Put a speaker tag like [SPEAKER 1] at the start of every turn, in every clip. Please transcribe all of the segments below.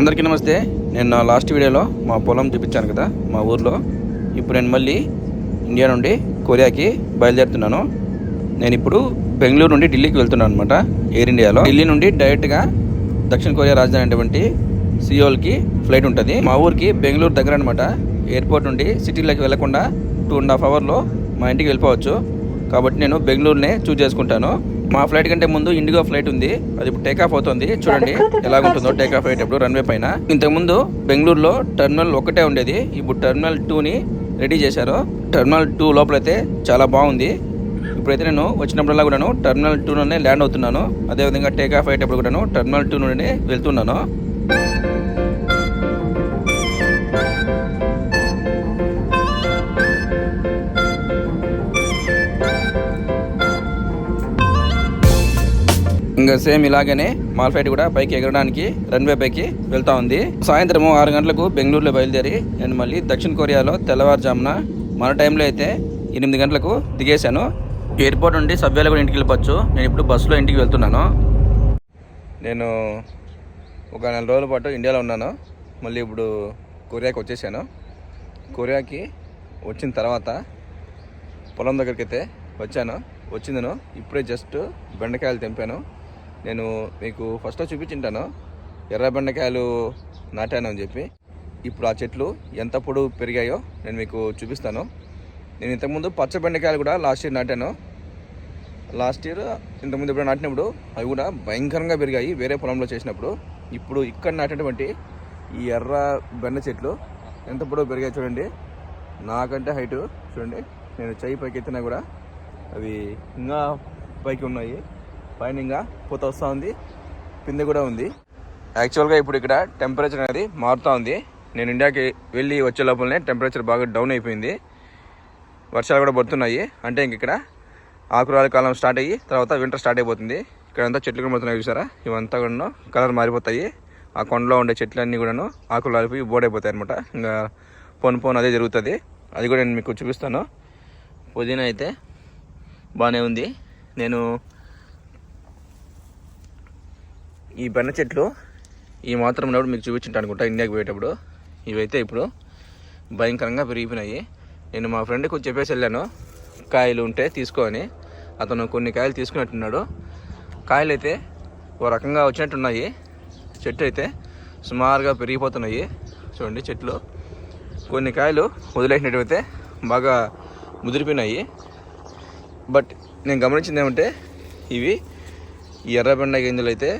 [SPEAKER 1] అందరికీ నమస్తే. నేను నా లాస్ట్ వీడియోలో మా పొలం చూపించాను కదా మా ఊర్లో. ఇప్పుడు నేను మళ్ళీ ఇండియా నుండి కొరియాకి బయలుదేరుతున్నాను. నేను ఇప్పుడు బెంగళూరు నుండి ఢిల్లీకి వెళ్తున్నాను అనమాట ఎయిర్ ఇండియాలో ఢిల్లీ నుండి డైరెక్ట్గా దక్షిణ కొరియా రాజధాని అయినటువంటి సియోల్కి ఫ్లైట్ ఉంటుంది. మా ఊరికి బెంగళూరు దగ్గర అనమాట ఎయిర్పోర్ట్ నుండి సిటీలోకి వెళ్ళకుండా టూ అండ్ హాఫ్ అవర్లో మా ఇంటికి వెళ్ళిపోవచ్చు. కాబట్టి నేను బెంగళూరునే చూస్ చేసుకుంటాను. మా ఫ్లైట్ కంటే ముందు ఇండిగో ఫ్లైట్ ఉంది. అది ఇప్పుడు టేక్ ఆఫ్ అవుతుంది. చూడండి ఎలా ఉంటుందో టేక్ ఆఫ్ అయ్యేటప్పుడు రన్వే పైన. ఇంతకుముందు బెంగళూరులో టెర్మినల్ ఒకటే ఉండేది. ఇప్పుడు టెర్మినల్ టూని రెడీ చేశారు. టెర్మినల్ టూ లోపలైతే చాలా బాగుంది. ఇప్పుడైతే నేను వచ్చినప్పుడల్లా కూడాను టెర్మినల్ టూ నుండి ల్యాండ్ అవుతున్నాను. అదేవిధంగా టేక్ ఆఫ్ అయ్యేటప్పుడు కూడాను టెర్మినల్ టూ నుండి వెళ్తున్నాను. ఇంకా సేమ్ ఇలాగనే మాల్ఫైట్ కూడా పైకి ఎగరడానికి రన్వే పైకి వెళ్తా ఉంది. సాయంత్రం ఆరు గంటలకు బెంగళూరులో బయలుదేరి నేను మళ్ళీ దక్షిణ కొరియాలో తెల్లవారుజామున మన టైంలో అయితే ఎనిమిది గంటలకు దిగేశాను. ఎయిర్పోర్ట్ నుండి సబ్వేలో కూడా ఇంటికి వెళ్ళిపోవచ్చు. నేను ఇప్పుడు బస్సులో ఇంటికి వెళ్తున్నాను. నేను ఒక నెల రోజుల పాటు ఇండియాలో ఉన్నాను. మళ్ళీ ఇప్పుడు కొరియాకి వచ్చేసాను. కొరియాకి వచ్చిన తర్వాత పొలం దగ్గరికి అయితే వచ్చాను. వచ్చిందను. ఇప్పుడే జస్ట్ బెండకాయలు తెంపాను. నేను మీకు ఫస్ట్లో చూపించింటాను. ఎర్ర బెండకాయలు నాటాను అని చెప్పి. ఇప్పుడు ఆ చెట్లు ఎంత పొడవు పెరిగాయో నేను మీకు చూపిస్తాను. నేను ఇంతకుముందు పచ్చ బెండకాయలు కూడా లాస్ట్ ఇయర్ నాటాను. లాస్ట్ ఇయర్ ఇంతకుముందు ఇప్పుడు నాటినప్పుడు అవి కూడా భయంకరంగా పెరిగాయి వేరే పొలంలో చేసినప్పుడు. ఇప్పుడు ఇక్కడ నాటినటువంటి ఈ ఎర్ర బెండ చెట్లు ఎంత పొడవు పెరిగాయి చూడండి. నాకంటే హైట్ చూడండి. నేను చెయ్యి పైకి ఎత్తినా కూడా అవి ఇంకా పైకి ఉన్నాయి. పైన ఇంకా పూత వస్తూ ఉంది పిందె కూడా ఉంది. యాక్చువల్గా ఇప్పుడు ఇక్కడ టెంపరేచర్ అనేది మారుతూ ఉంది నేను ఇండియాకి వెళ్ళి వచ్చే లోపలనే టెంపరేచర్ బాగా డౌన్ అయిపోయింది. వర్షాలు కూడా పడుతున్నాయి. అంటే ఇంక ఇక్కడ ఆకురాల కాలం స్టార్ట్ అయ్యి తర్వాత వింటర్ స్టార్ట్ అయిపోతుంది. ఇక్కడ అంతా చెట్లు కనబడుతున్నాయి చూసారా? ఇవంతా కూడా కలర్ మారిపోతాయి. ఆ కొండలో ఉండే చెట్లన్నీ కూడాను ఆకులు రాలిపోయి బోడైపోతాయి అనమాట ఇంకా పోను పోను అదే జరుగుతుంది. అది కూడా నేను మీకు చూపిస్తాను. పుదీనా అయితే బాగానే ఉంది. నేను ఈ బెన్న చెట్లు ఈ మాత్రం ఉన్నప్పుడు మీకు చూపించుంటాను అనుకుంటా ఇండియాకి పోయేటప్పుడు. ఇవైతే ఇప్పుడు భయంకరంగా పెరిగిపోయినాయి. నేను మా ఫ్రెండ్కి చెప్పేసి వెళ్ళాను. కాయలు ఉంటే తీసుకోని అతను కొన్ని కాయలు తీసుకున్నట్టున్నాడు. కాయలు అయితే ఓ రకంగా వచ్చినట్టున్నాయి. చెట్టు అయితే సుమారుగా పెరిగిపోతున్నాయి. చూడండి చెట్లు. కొన్ని కాయలు వదిలేసినట్టయితే బాగా ముదిరిపోయినాయి. బట్ నేను గమనించింది ఏమంటే ఇవి ఎర్రబెండ గింజలు అయితే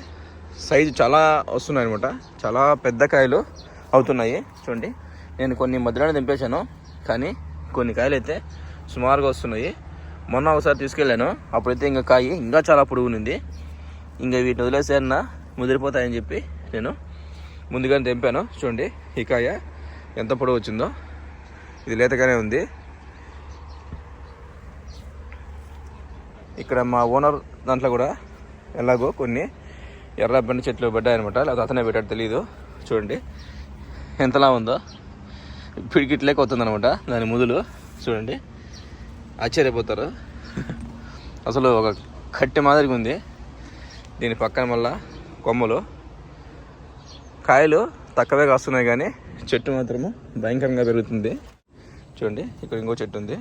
[SPEAKER 1] సైజు చాలా వస్తున్నాయి అనమాట చాలా పెద్ద కాయలు అవుతున్నాయి. చూడండి. నేను కొన్ని మధ్యలోనే దింపేశాను. కానీ కొన్ని కాయలు అయితే సుమారుగా వస్తున్నాయి. మొన్న ఒకసారి తీసుకెళ్ళాను. అప్పుడైతే ఇంకా కాయ ఇంకా చాలా పొడుగునింది. ఇంకా వీటిని వదిలేసారన్న ముదిరిపోతాయని చెప్పి నేను ముందుగానే తెంపాను చూడండి. ఈ కాయ ఎంత పొడవు వచ్చిందో. ఇది లేతగానే ఉంది. ఇక్కడ మా ఓనర్ దాంట్లో కూడా ఎలాగో కొన్ని ఎర్ర బండి చెట్లు పడ్డాయనమాట. లేకపోతే అతనే పెట్టాడు తెలియదు చూడండి. ఎంతలా ఉందో. పిడికిట్లేక వస్తుందన్నమాట దాని ముదులు. చూడండి. ఆశ్చర్యపోతారు. అసలు ఒక కట్టె మాదిరిగా ఉంది. దీని పక్కన మళ్ళా కొమ్మలు. కాయలు తక్కువే కాస్తున్నాయి కానీ చెట్టు మాత్రము భయంకరంగా పెరుగుతుంది. చూడండి. ఇక్కడ ఇంకో చెట్టు ఉంది.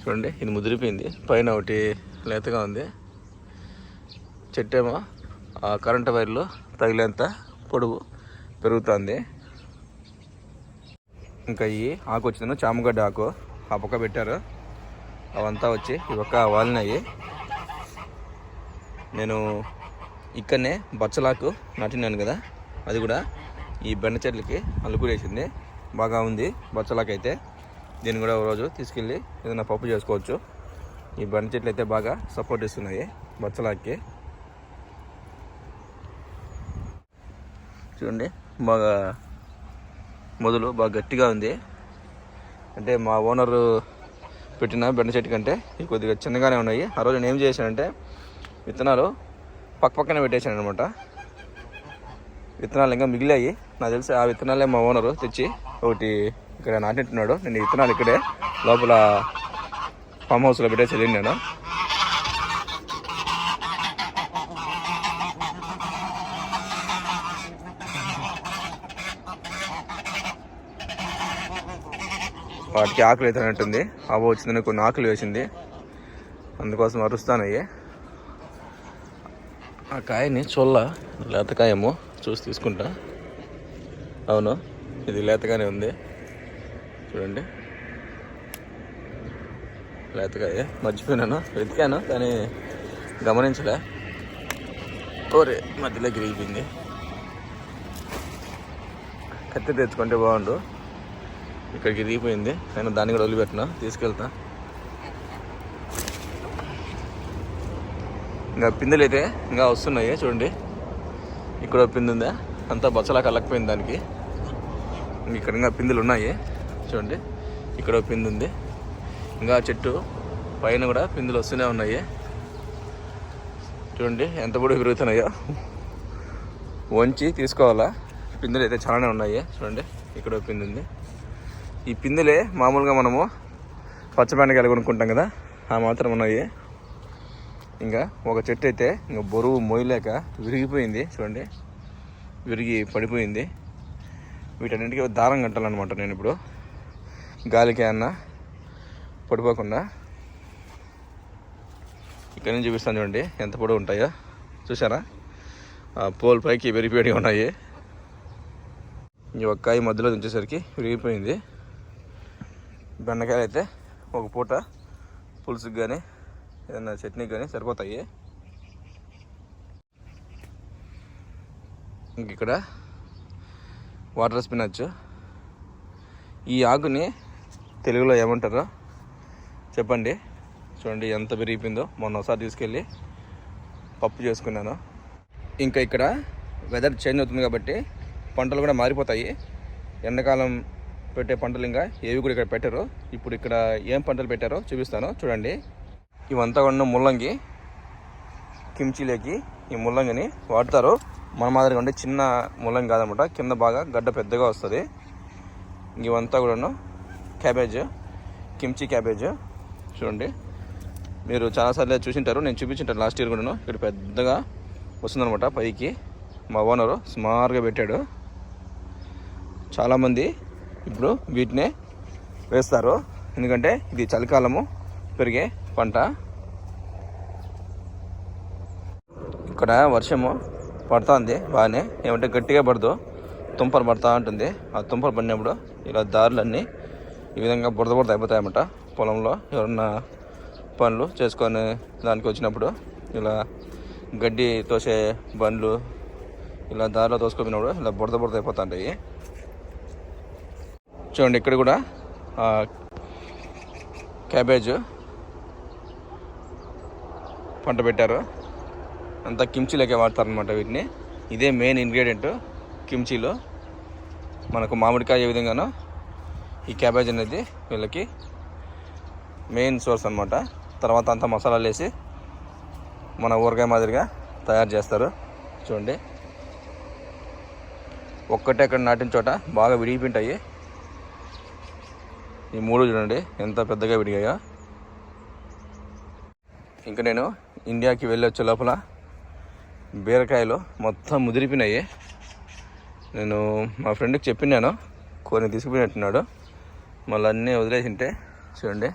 [SPEAKER 1] చూడండి. ఇది ముదిరిపోయింది. పైన ఒకటి లేతగా ఉంది. చెట్టేమో ఆ కరెంటు వైర్లు తగిలేంత పొడవు పెరుగుతుంది. ఇంకా ఈ ఆకు వచ్చిందను చామగడ్డ ఆకు. ఆ పక్క పెట్టారు. అవంతా వచ్చి ఈ ఒక్క వాలినాయి. నేను ఇక్కడనే బచ్చలాకు నాటినాను కదా అది కూడా ఈ బెండ చెట్లకి అలుకులేసింది బాగా ఉంది బచ్చలాకు అయితే దీన్ని కూడా ఒక రోజు తీసుకెళ్ళి ఏదైనా పప్పు చేసుకోవచ్చు. ఈ బెండ చెట్లు అయితే బాగా సపోర్ట్ ఇస్తున్నాయి బచ్చలాకి. చూడండి. బాగా మొదలు బాగా గట్టిగా ఉంది. అంటే మా ఓనర్ పెట్టిన బెండ చెట్టు కంటే ఇవి కొద్దిగా చిన్నగానే ఉన్నాయి. ఆ రోజు నేను ఏం చేశానంటే విత్తనాలు పక్క పక్కనే పెట్టేశాను అనమాట విత్తనాలు ఇంకా మిగిలాయి. నాకు తెలిసి ఆ విత్తనాలే మా ఓనరు తెచ్చి ఒకటి ఇక్కడ నాటినట్టున్నాడు. నేను విత్తనాలు ఇక్కడే లోపల ఫామ్ హౌస్లో పెట్టేసి వెళ్ళినాను వాటికి ఆకలి అయితే ఉంటుంది వచ్చిందని కొన్ని ఆకులు వేసింది. అందుకోసం అరుస్తానయ్యే ఆ కాయని చొల్ల లేతకాయేమో చూసి తీసుకుంటా. అవును ఇది లేతగానే ఉంది. చూడండి. లేతకాయ మర్చిపోయినాను. వెతికాను కానీ గమనించలే. ఓరే మధ్యలో గిరిగిపోయింది. కత్తి తెచ్చుకుంటే బాగుండు. ఇక్కడికి దిగిపోయింది. నేను దాన్ని కూడా వదిలిపెట్టిన. తీసుకెళ్తా. ఇంకా పిందెలు అయితే ఇంకా వస్తున్నాయి. చూడండి. ఇక్కడ ఒక పిండి ఉందా? అంతా బచ్చలా కలకపోయింది దానికి. ఇక్కడ ఇంకా పిందెలు ఉన్నాయి. చూడండి. ఇక్కడ ఒక పిండి ఉంది. ఇంకా చెట్టు పైన కూడా పిందులు వస్తూనే ఉన్నాయి. చూడండి. ఎంత పొడి పెరుగుతున్నాయో. వంచి తీసుకోవాలా? పిందులు అయితే చాలానే ఉన్నాయి. చూడండి. ఇక్కడ ఒక పిండి ఉంది. ఈ పిందులే మామూలుగా మనము పచ్చబెండకాయలు కొనుక్కుంటాం కదా ఆ మాత్రం ఉన్నాయి. ఇంకా ఒక చెట్టు అయితే ఇంకా బరువు మోయలేక విరిగిపోయింది చూడండి. విరిగి పడిపోయింది. వీటన్నిటికీ దారం కట్టాలన్నమాట నేను ఇప్పుడు. గాలికి అన్న పడిపోకుండా. ఇక్కడ నుంచి చూపిస్తాను చూడండి ఎంత పొడవు ఉంటాయో. చూసారా ఆ పోల్ పైకి విరిగిపోయి ఉన్నాయి. ఈ ఒక్కాయి మధ్యలో దించేసరికి విరిగిపోయింది. బెండకాయలు అయితే ఒక పూట పులుసుకి కానీ ఏదైనా చట్నీకి కానీ సరిపోతాయి. ఇంక ఇక్కడ వాటర్ స్పినచ్. ఈ ఆకుని తెలుగులో ఏమంటారో చెప్పండి. చూడండి ఎంత పెరిగిపోయిందో మొన్న ఒకసారి తీసుకెళ్ళి పప్పు చేసుకున్నాను. ఇంకా ఇక్కడ వెదర్ చేంజ్ అవుతుంది కాబట్టి పంటలు కూడా మారిపోతాయి. ఎండాకాలం పెట్టే పంటలు ఇంకా ఏవి కూడా ఇక్కడ పెట్టారు. ఇప్పుడు ఇక్కడ ఏం పంటలు పెట్టారో చూపిస్తాను. చూడండి. ఇవంతా ఉన్న ముల్లంగి కిమ్చీలోకి ఈ ముల్లంగిని వాడతారు. మన మాదిరిగా ఉండే చిన్న ముల్లంగి కాదనమాట. కింద బాగా గడ్డ పెద్దగా వస్తుంది. ఇవంతా కూడాను క్యాబేజ్ కిమ్చి క్యాబేజ్. చూడండి. మీరు చాలాసార్లు చూసింటారు. నేను చూపించింటాను లాస్ట్ ఇయర్ కూడాను. ఇక్కడ పెద్దగా వస్తుందనమాట పైకి. మా ఓనరు స్మార్ట్గా పెట్టాడు. చాలామంది ఇప్పుడు వీటినే వేస్తారు. ఎందుకంటే ఇది చలికాలము పెరిగే పంట. ఇక్కడ వర్షము పడుతుంది బాగానే. ఏమంటే గట్టిగా పడదు. తుంపలు పడుతూ ఉంటుంది. ఆ తుంపలు పడినప్పుడు ఇలా దారులన్నీ ఈ విధంగా బురద బురద అయిపోతాయన్నమాట. పొలంలో ఎవరన్నా పనులు చేసుకొని దానికి వచ్చినప్పుడు ఇలా గడ్డి తోసే బండ్లు ఇలా దారిలో తోసుకుపోయినప్పుడు ఇలా బురద బురద అయిపోతుంటాయి. చూడండి ఇక్కడ కూడా క్యాబేజ్ పంట పెట్టారు. అంతా కిమ్చీలోకే వాడతారనమాట వీటిని. ఇదే మెయిన్ ఇంగ్రీడియంట్ కిమ్చీలో. మనకు మామిడికాయ ఏ విధంగానో ఈ క్యాబేజ్ అనేది వీళ్ళకి మెయిన్ సోర్స్ అనమాట తర్వాత అంతా మసాలాలు వేసి మన ఊరగాయ మాదిరిగా తయారు చేస్తారు. చూడండి. ఒక్కటే అక్కడ నాటిన చోట బాగా విడిగిపోయింటాయి ఈ మూడు చూడండి ఎంత పెద్దగా విడిగాయో. ఇంకా నేను ఇండియాకి వెళ్ళి వచ్చే లోపల బీరకాయలు మొత్తం ముదిరిపోయినాయి. నేను మా ఫ్రెండ్కి చెప్పినాను కొన్ని తీసుకుపోయినట్టున్నాడు. మళ్ళీ అన్నీ వదిలేసింటే చూడండి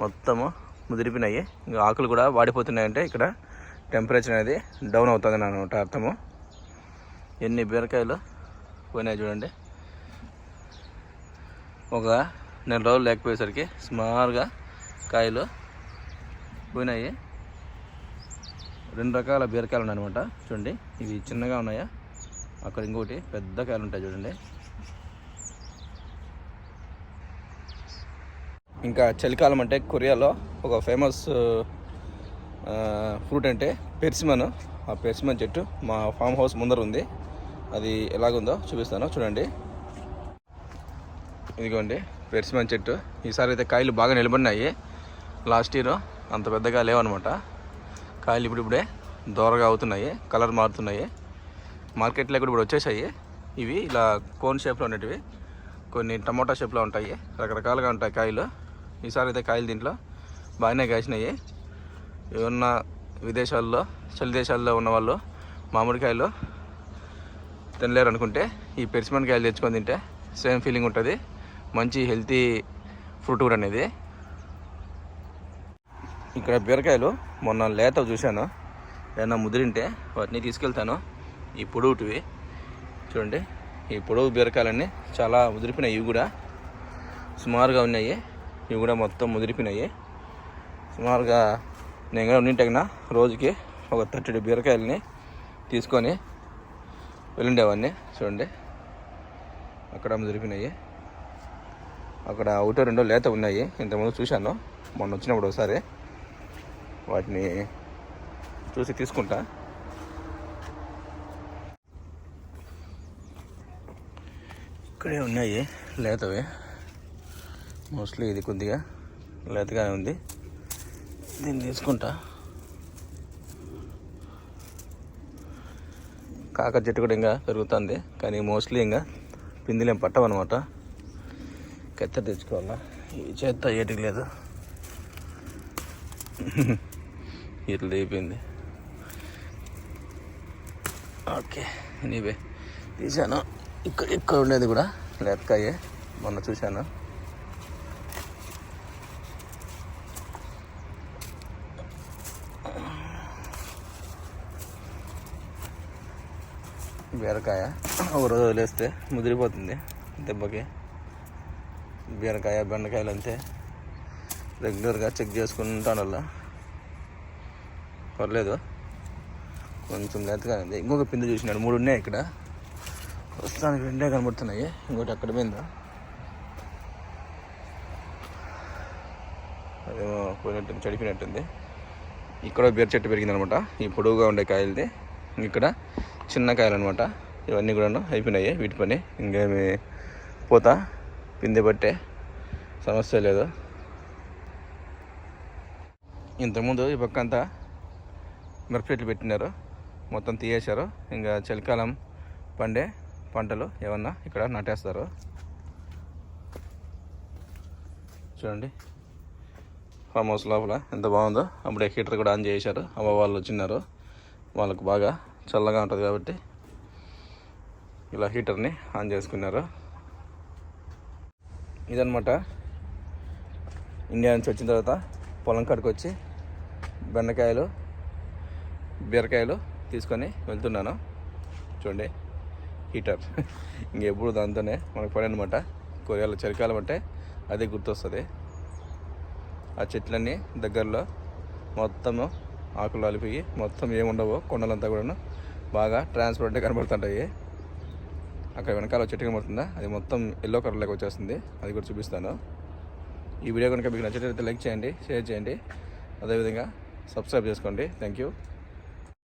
[SPEAKER 1] మొత్తము ముదిరిపోయినాయి. ఇంకా ఆకులు కూడా వాడిపోతున్నాయంటే ఇక్కడ టెంపరేచర్ అనేది డౌన్ అవుతుంది అన్నమాట అర్థము. ఎన్ని బీరకాయలు పోయినాయి చూడండి. ఒక నెల రోజులు లేకపోయేసరికి సుమారుగా కాయలు పోయినాయి. రెండు రకాల బీరకాయలు ఉన్నాయన్నమాట. చూడండి ఇవి చిన్నగా ఉన్నాయా? అక్కడ ఇంకోటి పెద్ద కాయలు ఉంటాయి చూడండి. ఇంకా చలికాలం అంటే కొరియాలో ఒక ఫేమస్ ఫ్రూట్ అంటే పెర్సిమన్. ఆ పెర్సిమన్ చెట్టు మా ఫామ్ హౌస్ ముందర ఉంది. అది ఎలాగుందో చూపిస్తాను. చూడండి. ఇదిగోండి పెర్సిమన్ చెట్టు. ఈసారి అయితే కాయలు బాగా నిలబడినాయి. లాస్ట్ ఇయర్ అంత పెద్దగా లేవన్నమాట. కాయలు ఇప్పుడిప్పుడే దూరగా అవుతున్నాయి కలర్ మారుతున్నాయి. మార్కెట్లో కూడా ఇప్పుడు వచ్చేసాయి. ఇవి ఇలా కోన్ షేప్లో ఉన్నటివి. కొన్ని టమోటా షేప్లో ఉంటాయి రకరకాలుగా ఉంటాయి కాయలు. ఈసారి అయితే కాయలు దీంట్లో బాగానే కాసినాయి. ఏమన్నా విదేశాల్లో చలి దేశాల్లో ఉన్న వాళ్ళు మామిడికాయలు తినలేరు అనుకుంటే ఈ పెరిసిమన్ కాయలు తెచ్చుకొని తింటే సేమ్ ఫీలింగ్ ఉంటుంది. మంచి హెల్తీ ఫ్రూట్ కూడా అనేది. ఇక్కడ బీరకాయలు మొన్న లేత చూశాను. ఏదైనా ముదిరింటే వాటిని తీసుకెళ్తాను. ఈ పొడవుటివి. చూడండి ఈ పొడవు బీరకాయలన్నీ చాలా ముదిరిపోయినాయి. ఇవి కూడా సుమారుగా ఉన్నాయి. ఇవి కూడా మొత్తం ముదిరిపోయినాయి. సుమారుగా నేను కూడా ఉన్నింటగిన రోజుకి ఒక థర్టీ బీరకాయలని తీసుకొని వెళ్ళిండేవాడిని. చూడండి అక్కడ ముదిరిపోయినాయి. అక్కడ ఒకటో రెండో లేత ఉన్నాయి. ఇంతకుముందు చూశాను. మొన్న వచ్చినప్పుడు ఒకసారి. వాటిని చూసి తీసుకుంటా. ఇక్కడే ఉన్నాయి. లేతవి. మోస్ట్లీ ఇది కొద్దిగా లేతగానే ఉంది. దీన్ని తీసుకుంటా. కాక చెట్టు కూడా ఇంకా పెరుగుతుంది. కానీ మోస్ట్లీ ఇంకా పిందిలేం పట్టవన్నమాట. కత్తెర తెచ్చుకోవాలా? ఈ చేత్త ఏటికి లేదు. ఇట్లా అయిపోయింది ఓకే నీవే తీశాను. ఇక్కడ ఇక్కడ ఉండేది కూడా లేతకాయే మొన్న చూశాను. బీరకాయ ఒక రోజు వదిలేస్తే ముదిరిపోతుంది దెబ్బకి. బీరకాయ బెండకాయలు అంతే. రెగ్యులర్గా చెక్ చేసుకుంటాను అలా పర్లేదు. కొంచెం లేతగా ఉంది. ఇంకొక పిండి చూసినాడు. మూడు ఉన్నాయి ఇక్కడ. ప్రస్తుతానికి రెండే కనబడుతున్నాయి. ఇంకోటి అక్కడ మీద. అదేమో పోయినట్టు చెడిపోయినట్టుంది. ఇక్కడ బీర చెట్టు పెరిగిందనమాట. ఈ పొడవుగా ఉండే కాయలది. ఇక్కడ చిన్న కాయలు అనమాట ఇవన్నీ కూడా అయిపోయినాయి. వీటి పని. ఇంకేమి పోతా. పిందె పట్టే సమస్య లేదు. ఇంతకుముందు ఈ పక్క అంతా మిరపచెట్లు పెట్టినారు. మొత్తం తీయేశారు. ఇంకా చలికాలం పండే పంటలు ఏమన్నా ఇక్కడ నాటేస్తారు. చూడండి. ఫామ్ హౌస్ లోపల ఎంత బాగుందో. అప్పుడే హీటర్ కూడా ఆన్ చేశారు అమ్మ వాళ్ళు వచ్చినారు. వాళ్ళకు బాగా చల్లగా ఉంటుంది కాబట్టి ఇలా హీటర్ని ఆన్ చేసుకున్నారు. ఇదనమాట ఇండియా నుంచి వచ్చిన తర్వాత పొలం కాడికి వచ్చి బెండకాయలు బీరకాయలు తీసుకొని వెళ్తున్నాను. చూడండి హీటర్. ఇంకెప్పుడు దాంతోనే మనకు పని అనమాట కొరియాలో చలికాలం అంటే అదే గుర్తొస్తుంది. ఆ చెట్లన్నీ దగ్గరలో మొత్తము ఆకులు అలిపోయి మొత్తం ఏముండవు కొండలంతా కూడా బాగా ట్రాన్స్పరెంట్గా కనబడుతుంటాయి. అక్కడ వెనకాల చెట్టు కనబడుతుందా? అది మొత్తం ఎల్లో కలర్లోకి వచ్చేస్తుంది. అది కూడా చూపిస్తాను. ఈ వీడియో కనుక మీకు నచ్చినట్లయితే లైక్ చేయండి షేర్ చేయండి. అదేవిధంగా సబ్స్క్రైబ్ చేసుకోండి. Thank you